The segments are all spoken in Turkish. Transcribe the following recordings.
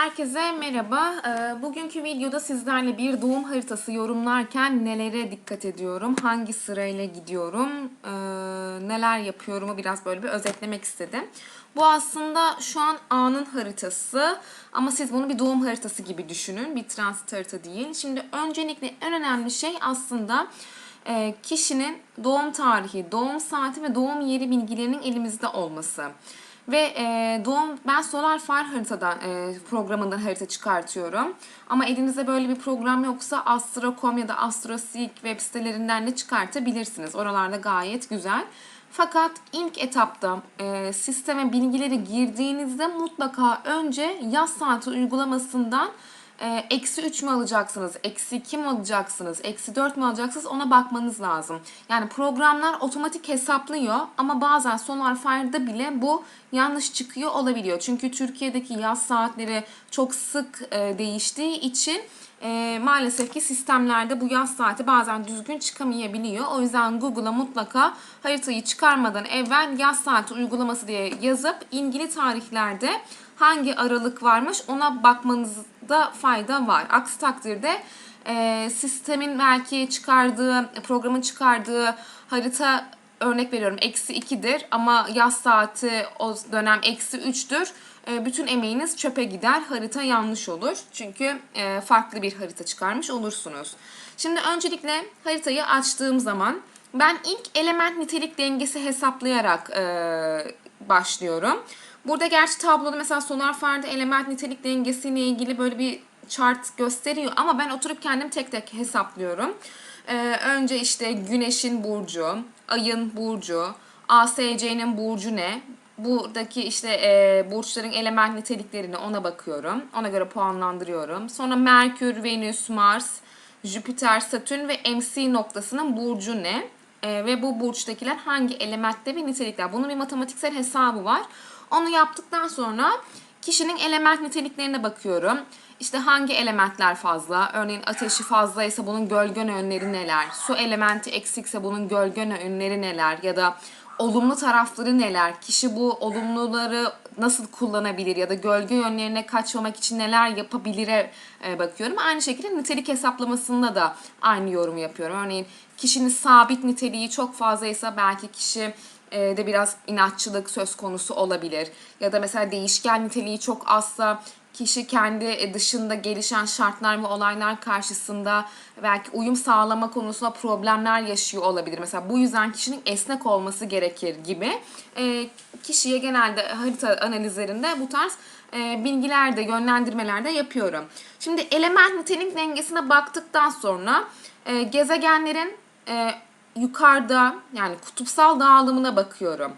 Herkese merhaba. Ee, Bugünkü videoda sizlerle bir doğum haritası yorumlarken nelere dikkat ediyorum, hangi sırayla gidiyorum, ee, neler yapıyorumu biraz böyle bir özetlemek istedim. Bu aslında şu an anın haritası ama siz bunu bir doğum haritası gibi düşünün. Bir transit harita değil. Şimdi öncelikle en önemli şey aslında e, kişinin doğum tarihi, doğum saati ve doğum yeri bilgilerinin elimizde olması. Ve e, doğum ben Solar Fire haritadan e, programından harita çıkartıyorum. Ama elinizde böyle bir program yoksa Astro.com ya da AstroSeek web sitelerinden de çıkartabilirsiniz. Oralarda gayet güzel. Fakat ilk etapta e, sisteme bilgileri girdiğinizde mutlaka önce yaz saati uygulamasından eksi 3 mü alacaksınız, eksi 2 mi alacaksınız, eksi 4 mü alacaksınız ona bakmanız lazım. Yani programlar otomatik hesaplıyor ama bazen Solar Fire'da bile bu yanlış çıkıyor olabiliyor. Çünkü Türkiye'deki yaz saatleri çok sık e, değiştiği için e, maalesef ki sistemlerde bu yaz saati bazen düzgün çıkamayabiliyor. O yüzden Google'a mutlaka haritayı çıkarmadan evvel yaz saati uygulaması diye yazıp ilgili tarihlerde hangi aralık varmış ona bakmanızda fayda var. Aksi takdirde e, sistemin belki çıkardığı, programın çıkardığı harita örnek veriyorum eksi 2'dir ama yaz saati o dönem eksi 3'tür. E, bütün emeğiniz çöpe gider, harita yanlış olur. Çünkü e, farklı bir harita çıkarmış olursunuz. Şimdi öncelikle haritayı açtığım zaman ben ilk element nitelik dengesi hesaplayarak e, başlıyorum. Burada gerçi tabloda mesela Solar Fire'da element nitelik dengesiyle ilgili böyle bir chart gösteriyor ama ben oturup kendim tek tek hesaplıyorum. Ee, önce işte güneşin burcu, ayın burcu, ASC'nin burcu ne? Buradaki işte e, burçların element niteliklerini ona bakıyorum. Ona göre puanlandırıyorum. Sonra Merkür, Venüs, Mars, Jüpiter, Satürn ve MC noktasının burcu ne? E, ve bu burçtakiler hangi elementte ve nitelikler? Bunun bir matematiksel hesabı var. Onu yaptıktan sonra kişinin element niteliklerine bakıyorum. İşte hangi elementler fazla? Örneğin ateşi fazlaysa bunun gölge yönleri neler? Su elementi eksikse bunun gölge yönleri neler? Ya da olumlu tarafları neler? Kişi bu olumluları nasıl kullanabilir ya da gölge yönlerine kaçmamak için neler yapabilire e, bakıyorum. Aynı şekilde nitelik hesaplamasında da aynı yorumu yapıyorum. Örneğin kişinin sabit niteliği çok fazlaysa belki kişi de biraz inatçılık söz konusu olabilir. Ya da mesela değişken niteliği çok azsa kişi kendi dışında gelişen şartlar ve olaylar karşısında belki uyum sağlama konusunda problemler yaşıyor olabilir. Mesela bu yüzden kişinin esnek olması gerekir gibi. E, kişiye genelde harita analizlerinde bu tarz e, bilgilerde, yönlendirmelerde yapıyorum. Şimdi element nitelik dengesine baktıktan sonra e, gezegenlerin e, yukarıda yani kutupsal dağılımına bakıyorum.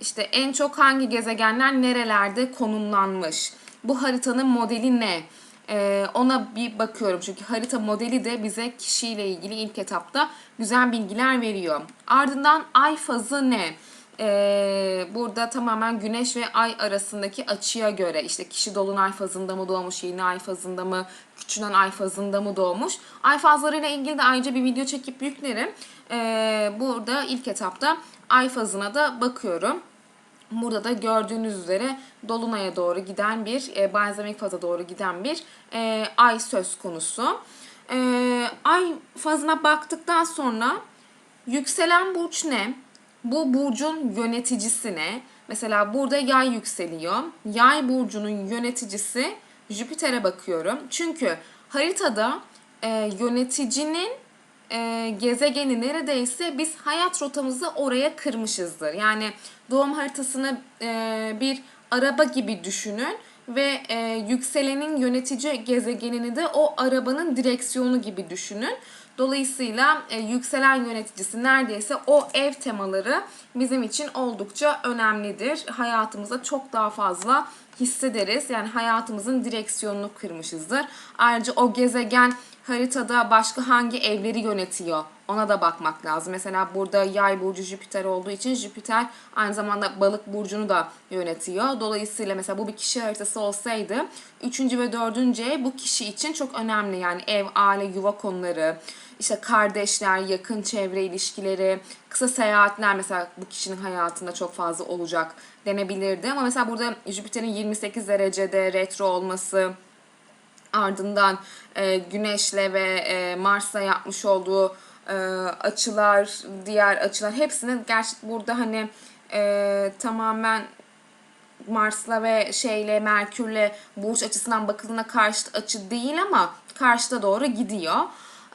İşte en çok hangi gezegenler nerelerde konumlanmış? Bu haritanın modeli ne? Ee, ona bir bakıyorum çünkü harita modeli de bize kişiyle ilgili ilk etapta güzel bilgiler veriyor. Ardından ay fazı ne? Ee, burada tamamen güneş ve ay arasındaki açıya göre işte kişi dolunay fazında mı doğmuş, yeni ay fazında mı, küçülen ay fazında mı doğmuş. Ay fazlarıyla ilgili de ayrıca bir video çekip yüklerim. Ee, burada ilk etapta ay fazına da bakıyorum. Burada da gördüğünüz üzere Dolunay'a doğru giden bir, e, benzemik faza doğru giden bir e, ay söz konusu. E, ay fazına baktıktan sonra yükselen burç ne? Bu burcun yöneticisi ne? Mesela burada yay yükseliyor. Yay burcunun yöneticisi Jüpiter'e bakıyorum. Çünkü haritada e, yöneticinin e, gezegeni neredeyse biz hayat rotamızı oraya kırmışızdır. Yani doğum haritasını e, bir araba gibi düşünün ve e, yükselenin yönetici gezegenini de o arabanın direksiyonu gibi düşünün. Dolayısıyla e, yükselen yöneticisi neredeyse o ev temaları bizim için oldukça önemlidir. Hayatımıza çok daha fazla hissederiz. Yani hayatımızın direksiyonunu kırmışızdır. Ayrıca o gezegen haritada başka hangi evleri yönetiyor ona da bakmak lazım. Mesela burada yay burcu Jüpiter olduğu için Jüpiter aynı zamanda balık burcunu da yönetiyor. Dolayısıyla mesela bu bir kişi haritası olsaydı 3. ve 4. ev bu kişi için çok önemli. Yani ev, aile, yuva konuları, işte kardeşler, yakın çevre ilişkileri, kısa seyahatler mesela bu kişinin hayatında çok fazla olacak denebilirdi. Ama mesela burada Jüpiter'in 28 derecede retro olması, Ardından e, Güneş'le ve e, Mars'la yapmış olduğu e, açılar, diğer açılar hepsini gerçi burada hani e, tamamen Mars'la ve şeyle Merkür'le burç açısından bakıldığında karşıt açı değil ama karşıta doğru gidiyor.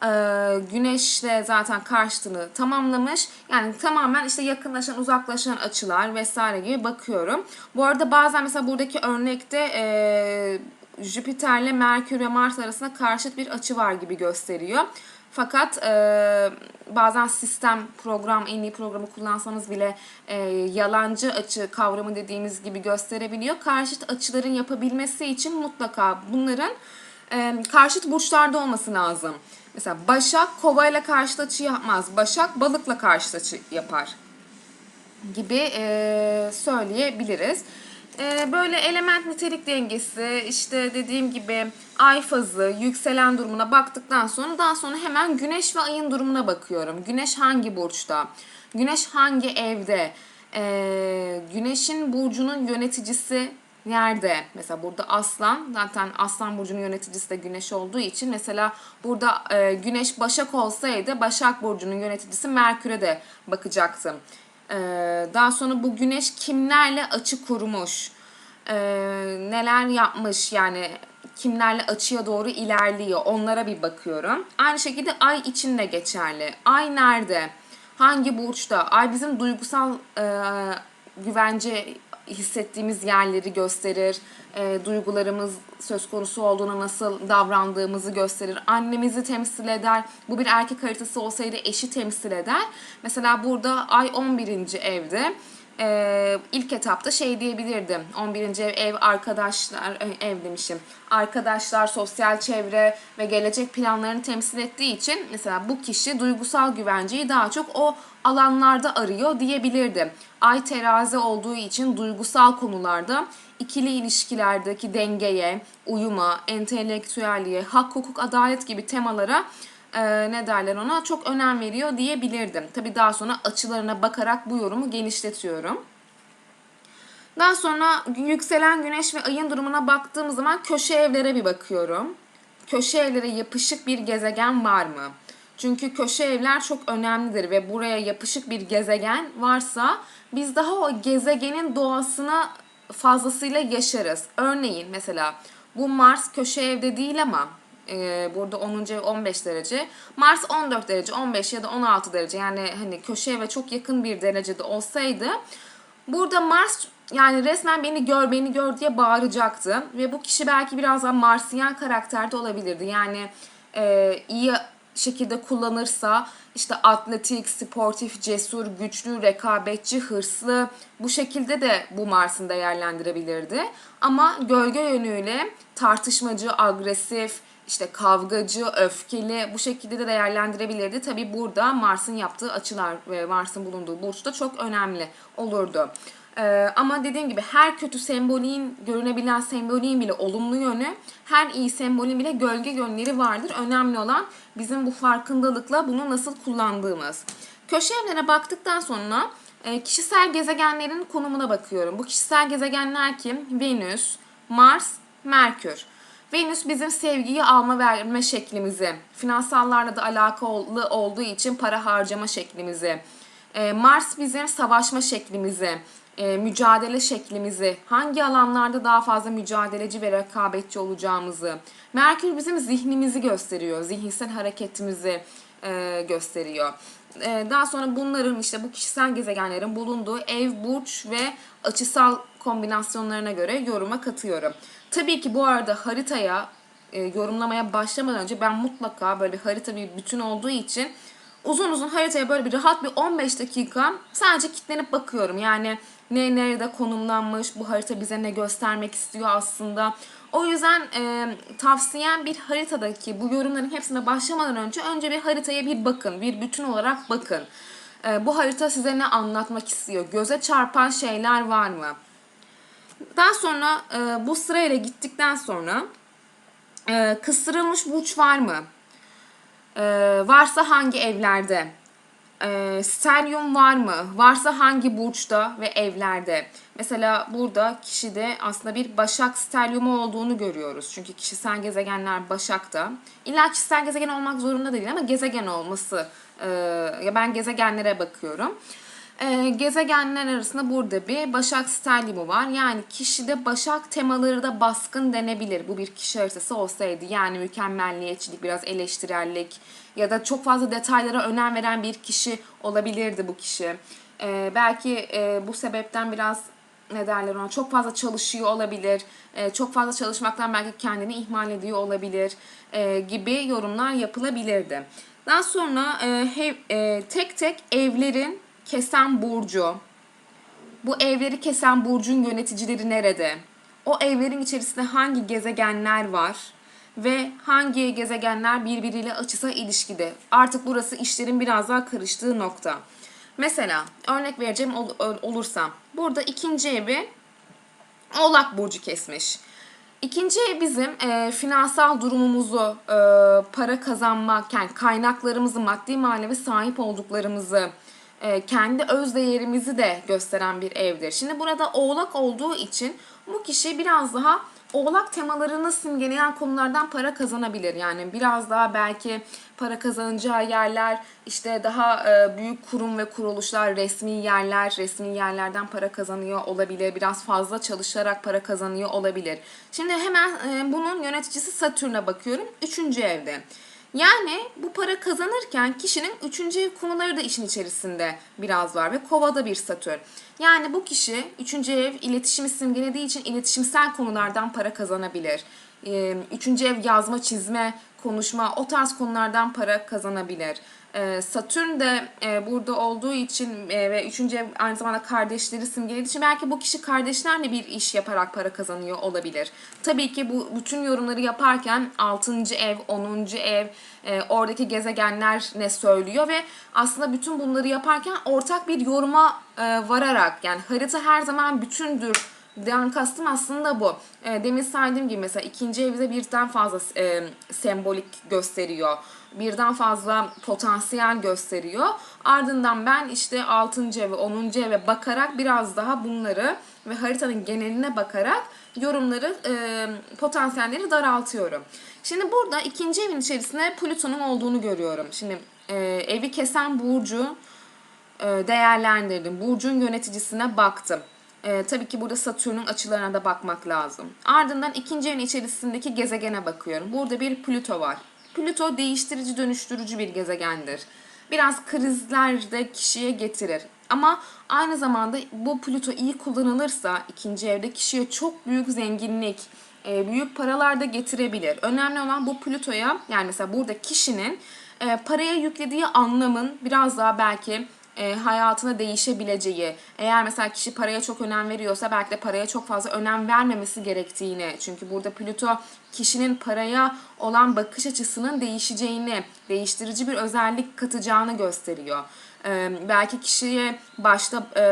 Ee, Güneş zaten karşıtını tamamlamış. Yani tamamen işte yakınlaşan, uzaklaşan açılar vesaire gibi bakıyorum. Bu arada bazen mesela buradaki örnekte e, Jüpiter'le Merkür ve Mars arasında karşıt bir açı var gibi gösteriyor. Fakat e, bazen sistem, program, en iyi programı kullansanız bile e, yalancı açı kavramı dediğimiz gibi gösterebiliyor. Karşıt açıların yapabilmesi için mutlaka bunların e, karşıt burçlarda olması lazım. Mesela Başak kovayla karşıt açı yapmaz. Başak balıkla karşıt açı yapar gibi e, söyleyebiliriz. E, böyle element nitelik dengesi, işte dediğim gibi ay fazı, yükselen durumuna baktıktan sonra daha sonra hemen güneş ve ayın durumuna bakıyorum. Güneş hangi burçta? Güneş hangi evde? E, güneşin burcunun yöneticisi nerede? Mesela burada aslan, zaten aslan burcunun yöneticisi de güneş olduğu için mesela burada e, güneş başak olsaydı başak burcunun yöneticisi Merkür'e de bakacaktım. Ee, daha sonra bu güneş kimlerle açı kurmuş, ee, neler yapmış yani kimlerle açıya doğru ilerliyor onlara bir bakıyorum. Aynı şekilde ay için de geçerli. Ay nerede? Hangi burçta? Ay bizim duygusal e, güvence hissettiğimiz yerleri gösterir. E, duygularımız söz konusu olduğuna nasıl davrandığımızı gösterir. Annemizi temsil eder. Bu bir erkek haritası olsaydı eşi temsil eder. Mesela burada ay 11. evde. Ee, ilk etapta şey diyebilirdim. 11. ev, ev arkadaşlar, ev demişim. Arkadaşlar, sosyal çevre ve gelecek planlarını temsil ettiği için mesela bu kişi duygusal güvenceyi daha çok o alanlarda arıyor diyebilirdim. Ay terazi olduğu için duygusal konularda ikili ilişkilerdeki dengeye, uyuma, entelektüelliğe, hak, hukuk, adalet gibi temalara e, ne derler ona çok önem veriyor diyebilirdim. Tabi daha sonra açılarına bakarak bu yorumu genişletiyorum. Daha sonra yükselen güneş ve ayın durumuna baktığım zaman köşe evlere bir bakıyorum. Köşe evlere yapışık bir gezegen var mı? Çünkü köşe evler çok önemlidir ve buraya yapışık bir gezegen varsa biz daha o gezegenin doğasına fazlasıyla yaşarız. Örneğin mesela bu Mars köşe evde değil ama e, burada 10. ev 15 derece. Mars 14 derece, 15 ya da 16 derece. Yani hani köşe eve çok yakın bir derecede olsaydı burada Mars yani resmen beni gör beni gör diye bağıracaktı ve bu kişi belki biraz daha Marsiyen karakterde olabilirdi. Yani e, iyi şekilde kullanırsa işte atletik, sportif, cesur, güçlü, rekabetçi, hırslı bu şekilde de bu Mars'ın değerlendirebilirdi. Ama gölge yönüyle tartışmacı, agresif, işte kavgacı, öfkeli bu şekilde de değerlendirebilirdi. Tabi burada Mars'ın yaptığı açılar ve Mars'ın bulunduğu burç da çok önemli olurdu. Ee, ama dediğim gibi her kötü sembolin, görünebilen sembolin bile olumlu yönü, her iyi sembolin bile gölge yönleri vardır. Önemli olan bizim bu farkındalıkla bunu nasıl kullandığımız. Köşe evlere baktıktan sonra e, kişisel gezegenlerin konumuna bakıyorum. Bu kişisel gezegenler kim? Venüs, Mars, Merkür. Venüs bizim sevgiyi alma verme şeklimizi, finansallarla da alakalı olduğu için para harcama şeklimizi, e, Mars bizim savaşma şeklimizi, e, mücadele şeklimizi, hangi alanlarda daha fazla mücadeleci ve rekabetçi olacağımızı, Merkür bizim zihnimizi gösteriyor, zihinsel hareketimizi e, gösteriyor. daha sonra bunların işte bu kişisel gezegenlerin bulunduğu ev, burç ve açısal kombinasyonlarına göre yoruma katıyorum. Tabii ki bu arada haritaya e, yorumlamaya başlamadan önce ben mutlaka böyle bir harita bir bütün olduğu için uzun uzun haritaya böyle bir rahat bir 15 dakika sadece kitlenip bakıyorum. Yani ne nerede konumlanmış, bu harita bize ne göstermek istiyor aslında. O yüzden e, tavsiyem bir haritadaki bu yorumların hepsine başlamadan önce önce bir haritaya bir bakın, bir bütün olarak bakın. E, bu harita size ne anlatmak istiyor? Göze çarpan şeyler var mı? Daha sonra e, bu sırayla gittikten sonra e, kıstırılmış burç var mı? E, varsa hangi evlerde? e, stelyum var mı? Varsa hangi burçta ve evlerde? Mesela burada kişide aslında bir Başak stelyumu olduğunu görüyoruz. Çünkü kişisel gezegenler Başak'ta. İlla kişisel gezegen olmak zorunda değil ama gezegen olması. e, ben gezegenlere bakıyorum. E, gezegenler arasında burada bir Başak stelyumu var. Yani kişide Başak temaları da baskın denebilir. Bu bir kişi haritası olsaydı. Yani mükemmelliyetçilik, biraz eleştirellik ya da çok fazla detaylara önem veren bir kişi olabilirdi bu kişi. E, belki e, bu sebepten biraz ne derler ona çok fazla çalışıyor olabilir. E, çok fazla çalışmaktan belki kendini ihmal ediyor olabilir e, gibi yorumlar yapılabilirdi. Daha sonra e, hev- e, tek tek evlerin kesen burcu, bu evleri kesen burcun yöneticileri nerede? O evlerin içerisinde hangi gezegenler var? Ve hangi gezegenler birbiriyle açısa ilişkide? Artık burası işlerin biraz daha karıştığı nokta. Mesela örnek vereceğim ol- ol- olursa burada ikinci evi Oğlak Burcu kesmiş. İkinci ev bizim e, finansal durumumuzu, e, para kazanmak, yani kaynaklarımızı, maddi manevi sahip olduklarımızı, kendi öz değerimizi de gösteren bir evdir. Şimdi burada oğlak olduğu için bu kişi biraz daha oğlak temalarını simgeleyen konulardan para kazanabilir. Yani biraz daha belki para kazanacağı yerler, işte daha e, büyük kurum ve kuruluşlar, resmi yerler, resmi yerlerden para kazanıyor olabilir. Biraz fazla çalışarak para kazanıyor olabilir. Şimdi hemen e, bunun yöneticisi Satürn'e bakıyorum. Üçüncü evde. Yani bu para kazanırken kişinin üçüncü ev konuları da işin içerisinde biraz var ve kovada bir satürn. Yani bu kişi üçüncü ev iletişimi simgelediği için iletişimsel konulardan para kazanabilir. Ee, Üçüncü ev yazma, çizme, konuşma o tarz konulardan para kazanabilir. Ee, Satürn de e, burada olduğu için e, ve üçüncü ev aynı zamanda kardeşleri simgelediği için belki bu kişi kardeşlerle bir iş yaparak para kazanıyor olabilir. Tabii ki bu bütün yorumları yaparken 6. ev, 10. ev, e, oradaki gezegenler ne söylüyor ve aslında bütün bunları yaparken ortak bir yoruma vararak yani harita her zaman bütündür Den kastım aslında bu. E, demin saydığım gibi mesela ikinci evde birden fazla e, sembolik gösteriyor. Birden fazla potansiyel gösteriyor. Ardından ben işte 6. eve, 10. eve bakarak biraz daha bunları ve haritanın geneline bakarak yorumları, e, potansiyelleri daraltıyorum. Şimdi burada ikinci evin içerisinde Plüton'un olduğunu görüyorum. Şimdi e, evi kesen burcu e, değerlendirdim. Burcun yöneticisine baktım. E, tabii ki burada Satürn'ün açılarına da bakmak lazım. Ardından ikinci evin içerisindeki gezegene bakıyorum. Burada bir Plüto var. Plüto değiştirici, dönüştürücü bir gezegendir. Biraz krizlerde kişiye getirir. Ama aynı zamanda bu Plüto iyi kullanılırsa ikinci evde kişiye çok büyük zenginlik, e, büyük paralar da getirebilir. Önemli olan bu Plüto'ya yani mesela burada kişinin e, paraya yüklediği anlamın biraz daha belki e, hayatına değişebileceği. Eğer mesela kişi paraya çok önem veriyorsa belki de paraya çok fazla önem vermemesi gerektiğini. Çünkü burada Plüto kişinin paraya olan bakış açısının değişeceğini, değiştirici bir özellik katacağını gösteriyor. E, belki kişiye başta e,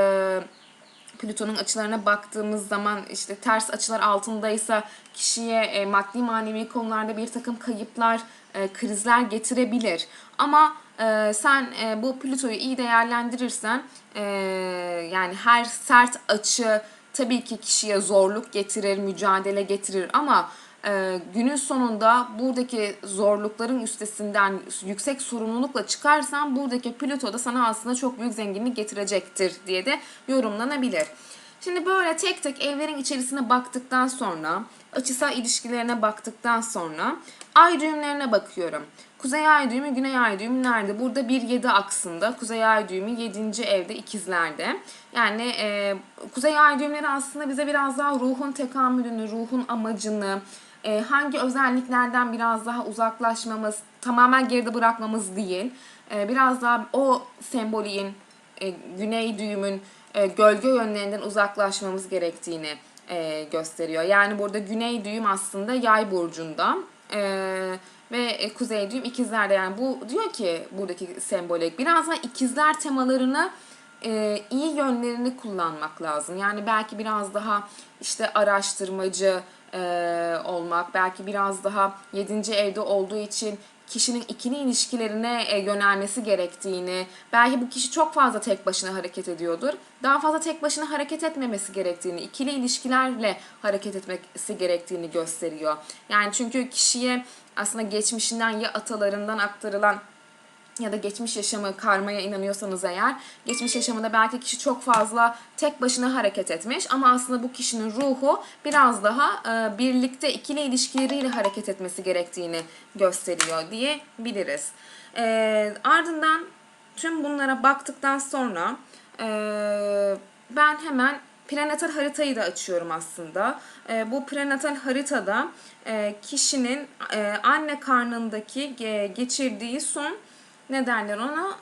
Plüton'un açılarına baktığımız zaman işte ters açılar altındaysa kişiye e, maddi manevi konularda bir takım kayıplar, e, krizler getirebilir. Ama e, sen e, bu Plüto'yu iyi değerlendirirsen e, yani her sert açı tabii ki kişiye zorluk getirir, mücadele getirir ama e, günün sonunda buradaki zorlukların üstesinden yüksek sorumlulukla çıkarsan buradaki Plüto da sana aslında çok büyük zenginlik getirecektir diye de yorumlanabilir. Şimdi böyle tek tek evlerin içerisine baktıktan sonra, açısal ilişkilerine baktıktan sonra ay düğümlerine bakıyorum. Kuzey ay düğümü, güney ay düğümü nerede? Burada 1-7 aksında. Kuzey ay düğümü 7. evde ikizlerde. Yani e, kuzey ay düğümleri aslında bize biraz daha ruhun tekamülünü, ruhun amacını, e, hangi özelliklerden biraz daha uzaklaşmamız, tamamen geride bırakmamız değil. E, biraz daha o sembolün, e, güney düğümün e, gölge yönlerinden uzaklaşmamız gerektiğini e, gösteriyor. Yani burada güney düğüm aslında yay burcunda. E, ve e, kuzey düğüm ikizlerde yani bu diyor ki buradaki sembolik biraz daha ikizler temalarını e, iyi yönlerini kullanmak lazım. Yani belki biraz daha işte araştırmacı e, olmak, belki biraz daha yedinci evde olduğu için kişinin ikili ilişkilerine e, yönelmesi gerektiğini, belki bu kişi çok fazla tek başına hareket ediyordur. Daha fazla tek başına hareket etmemesi gerektiğini, ikili ilişkilerle hareket etmesi gerektiğini gösteriyor. Yani çünkü kişiye aslında geçmişinden ya atalarından aktarılan ya da geçmiş yaşamı karmaya inanıyorsanız eğer geçmiş yaşamında belki kişi çok fazla tek başına hareket etmiş ama aslında bu kişinin ruhu biraz daha e, birlikte ikili ilişkileriyle hareket etmesi gerektiğini gösteriyor diyebiliriz. E, ardından tüm bunlara baktıktan sonra e, ben hemen prenatal haritayı da açıyorum aslında. E, bu prenatal haritada e, kişinin e, anne karnındaki ge- geçirdiği son ne derler ona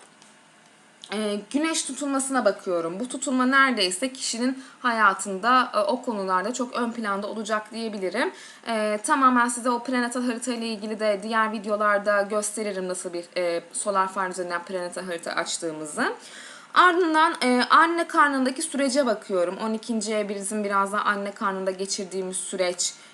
e, güneş tutulmasına bakıyorum. Bu tutulma neredeyse kişinin hayatında e, o konularda çok ön planda olacak diyebilirim. E, tamamen size o prenatal harita ile ilgili de diğer videolarda gösteririm nasıl bir e, solar far üzerinden prenatal harita açtığımızı. Ardından e, anne karnındaki sürece bakıyorum. 12. ev bizim biraz da anne karnında geçirdiğimiz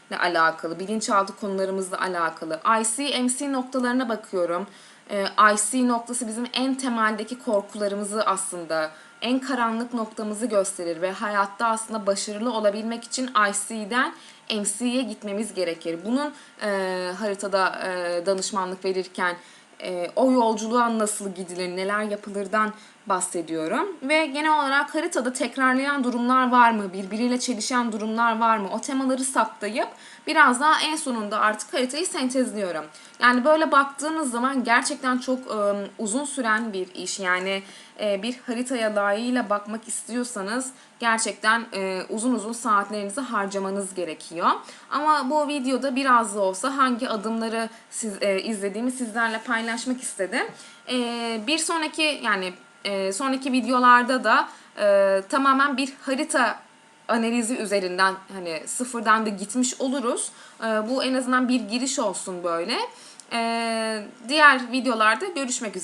süreçle alakalı, bilinçaltı konularımızla alakalı. IC, MC noktalarına bakıyorum. E, IC noktası bizim en temeldeki korkularımızı aslında en karanlık noktamızı gösterir ve hayatta aslında başarılı olabilmek için IC'den MC'ye gitmemiz gerekir. Bunun e, haritada e, danışmanlık verirken e, o yolculuğa nasıl gidilir, neler yapılırdan bahsediyorum. Ve genel olarak haritada tekrarlayan durumlar var mı, birbiriyle çelişen durumlar var mı? O temaları saptayıp biraz daha en sonunda artık haritayı sentezliyorum. Yani böyle baktığınız zaman gerçekten çok e, uzun süren bir iş. Yani e, bir haritaya layığıyla bakmak istiyorsanız gerçekten e, uzun uzun saatlerinizi harcamanız gerekiyor. Ama bu videoda biraz da olsa hangi adımları siz e, izlediğimi sizlerle paylaşmak istedim. E, bir sonraki yani e, sonraki videolarda da e, tamamen bir harita analizi üzerinden hani sıfırdan da gitmiş oluruz. E, bu en azından bir giriş olsun böyle. E, diğer videolarda görüşmek üzere.